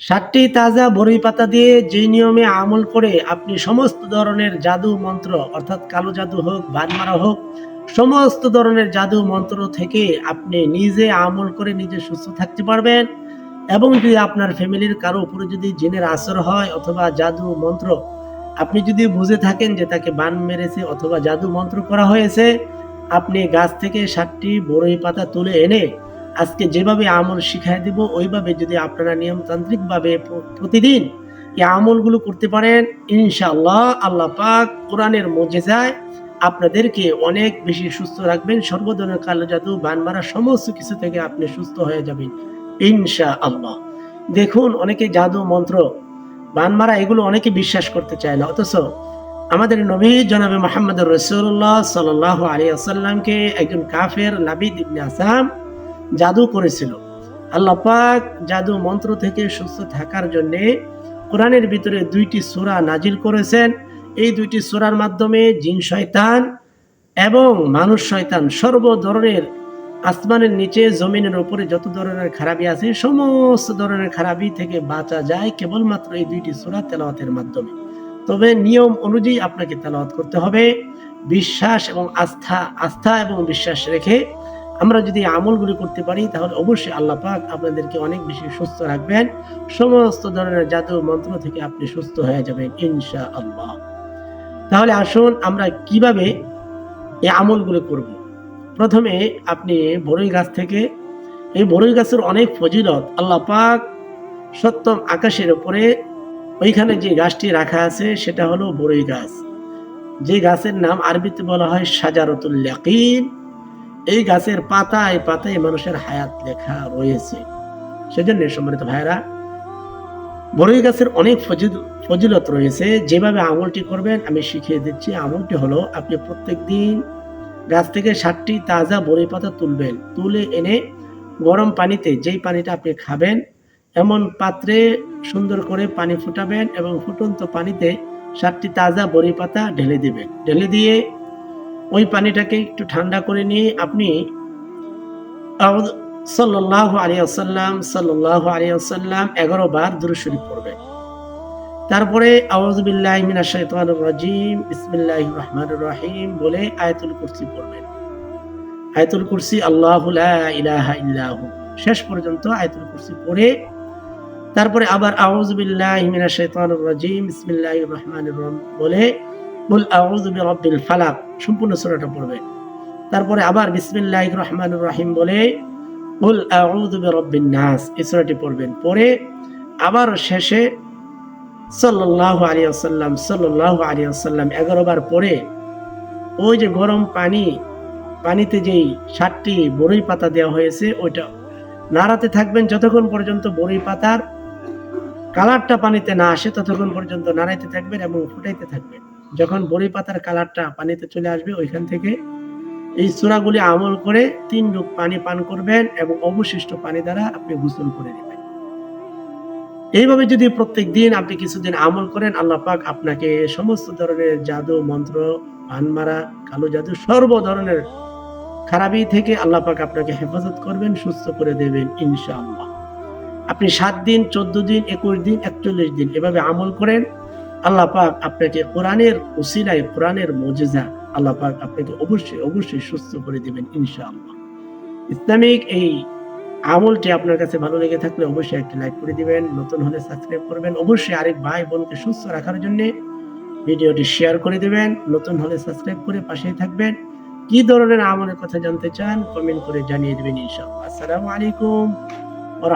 ষাটটি তাজা বড়ি পাতা দিয়ে যে নিয়মে আমল করে আপনি সমস্ত ধরনের জাদু মন্ত্র, অর্থাৎ কালো জাদু হোক, বানমারা হোক, সমস্ত ধরনের জাদু মন্ত্র থেকে আপনি নিজে আমল করে নিজে সুস্থ থাকতে পারবেন। এবং যদি আপনার ফ্যামিলির কারও উপরে যদি জিনের আসর হয় অথবা জাদু মন্ত্র, আপনি যদি বুঝে থাকেন যে তাকে বান মেরেছে অথবা জাদু মন্ত্র করা হয়েছে, আপনি গাছ থেকে সাতটি বড়ই পাতা তুলে এনে আজকে যেভাবে আমল শিখাই দিব, ওইভাবে যদি আপনারা নিয়মতান্ত্রিকভাবে প্রতিদিন এই আমলগুলো করতে পারেন, ইনশাআল্লাহ আল্লাহ পাক কোরআনের মজেজায় আপনাদেরকে অনেক বেশি সুস্থ রাখবেন। সর্বধরনের কালো জাদু, বান মারা, সমস্ত কিছু থেকে আপনি সুস্থ হয়ে যাবেন ইনশা আল্লাহ দেখুন, অনেকে জাদু মন্ত্র, বান মারা এগুলো অনেকে বিশ্বাস করতে চায় না। অথচ আমাদের নবী জনাবে মোহাম্মদ রসুল্লাহ সাল আলী আসাল্লামকে একজন কাফের, নাবিদ ইবনে আসাম জাদু করেছিল। আল্লাহ পাক জাদু মন্ত্র থেকে সুস্থ থাকার জন্য কোরআনের ভিতরে দুইটি সূরা নাজিল করেছেন। এই দুইটি সূরার মাধ্যমে জিন শয়তান এবং মানুষ শয়তান সর্ব ধরনের আসমানের নিচে, জমিনের উপরে যত ধরনের খারাপি আছে, সমস্ত ধরনের খারাপি থেকে বাঁচা যায় কেবলমাত্র এই দুইটি সূরা তেলাওয়াতের মাধ্যমে। তবে নিয়ম অনুযায়ী আপনাকে তেলাওয়াত করতে হবে। বিশ্বাস এবং আস্থা আস্থা এবং বিশ্বাস রেখে আমরা যদি আমলগুলি করতে পারি, তাহলে অবশ্যই আল্লাহ পাক আপনাদেরকে অনেক বেশি সুস্থ রাখবেন। সমস্ত ধরনের জাদু মন্ত্র থেকে আপনি সুস্থ হয়ে যাবেন ইনশা আল্লাহ তাহলে আসুন আমরা কীভাবে এই আমলগুলো করব। প্রথমে আপনি বড়ই গাছ থেকে, এই বড়ই গাছের অনেক ফজিলত আল্লাহ পাক সপ্তম আকাশের উপরে ওইখানে যে গাছটি রাখা আছে, সেটা হলো বড়ই গাছ। যে গাছের নাম আরবিতে বলা হয় সাজারতুল এই গাছের পাতায় পাতায় মানুষের হায়াত লেখা রয়েছে। সেজন্য সম্মানিত ভাইরা বড়ই গাছের অনেক ফজিল- ফজিলত রয়েছে। যেভাবে আমলটি করবেন, আমি শিখিয়ে দিচ্ছি। আমলটি হলো, আপনি প্রত্যেক দিন গাছ থেকে ষাটটি তাজা বড়ই পাতা তুলবেন। তুলে এনে গরম পানিতে যেই পানিটা আপনি খাবেন, এমন পাত্রে সুন্দর করে পানি ফুটাবেন এবং ফুটন্ত পানিতে ষাটটি তাজা বড়ি পাতা ঢেলে দিবেন। ঢেলে দিয়ে ওই পানিটাকে একটু ঠান্ডা করে নিয়ে আপনি সাল্লাহ আলিয়াল্লাম সাল্লাহ আলিয়াল্লাম এগারো বার দুরুশরীফ পড়বেন তারপরে আউজবিল্লাহ মিনা শৈতান রাজিম বিসমিল্লাহ রহমান রহিম বলে আয়াতুল কুরসি পড়বেন। কুরসি আল্লাহ ইল্লাহু শেষ পর্যন্ত আয়াতুল কুরসি পড়ে, তারপরে আবার আউজবিল্লাহ মিনা শৈতান রাজিম বিসমিল্লাহ রহমান বলে বল আউযু বিরাব্বিল ফালাক। সম্পূর্ণ সূরাটা পড়বেন তারপরে আবার বিসমিল্লাহির রহমানির রহিম বলে, বল আউযু বিরাব্বিন নাস। এই সূরাটি পড়বেন। পরে আবার শেষে সাল্লাল্লাহু আলাইহি ওয়াসাল্লাম, সাল্লাল্লাহু আলাইহি ওয়াসাল্লাম 11 বার পরে ওই যে গরম পানি, পানিতে যেই ষাটটি বড়ই পাতা দেওয়া হয়েছে, ওইটা নাড়াতে থাকবেন যতক্ষণ পর্যন্ত বড়ই পাতার কালারটা পানিতে না আসে, ততক্ষণ পর্যন্ত নাড়াইতে থাকবেন এবং ফুটাইতে থাকবেন। যখন বড়ি পাতার কালারটা পানিতে চলে আসবে, ওইখান থেকে এই চূড়াগুলি আমল করে তিন ডুব পানি পান করবেন এবং অবশিষ্ট পানি দ্বারা আপনি গোসল করে নেবেন। এইভাবে যদি প্রত্যেক দিন আপনি কিছুদিন আমল করেন, আল্লাহ পাক আপনাকে সমস্ত ধরনের জাদু মন্ত্র পানমারা কালো জাদু, সর্ব ধরনের খারাপি থেকে আল্লাহ পাক আপনাকে হেফাজত করবেন, সুস্থ করে দেবেন, ইনশাআল্লাহ। আপনি সাত দিন, চোদ্দ দিন, একুশ দিন, একচল্লিশ দিন এভাবে আমল করেন আল্লাহ পাক আপনাকে কোরআনের উসিলায় কোরআনের মজেজা আল্লাহ পাক আপনাকে অবশ্যই অবশ্যই সুস্থ করে দিবেন ইনশাআল্লাহ। ইসলামিক এই আমলটি আপনার কাছে ভালো লেগে থাকলে অবশ্যই একটি লাইক করে দিবেন, নতুন হলে সাবস্ক্রাইব করবেন। অবশ্যই আরেক ভাই বোনকে সুস্থ রাখার জন্য ভিডিওটি শেয়ার করে দিবেন, নতুন হলে সাবস্ক্রাইব করে পাশেই থাকবেন। কি ধরনের আমলের কথা জানতে চান কমেন্ট করে জানিয়ে দেবেন ইনশাআল্লাহ। আসসালামু আলাইকুম ওয়া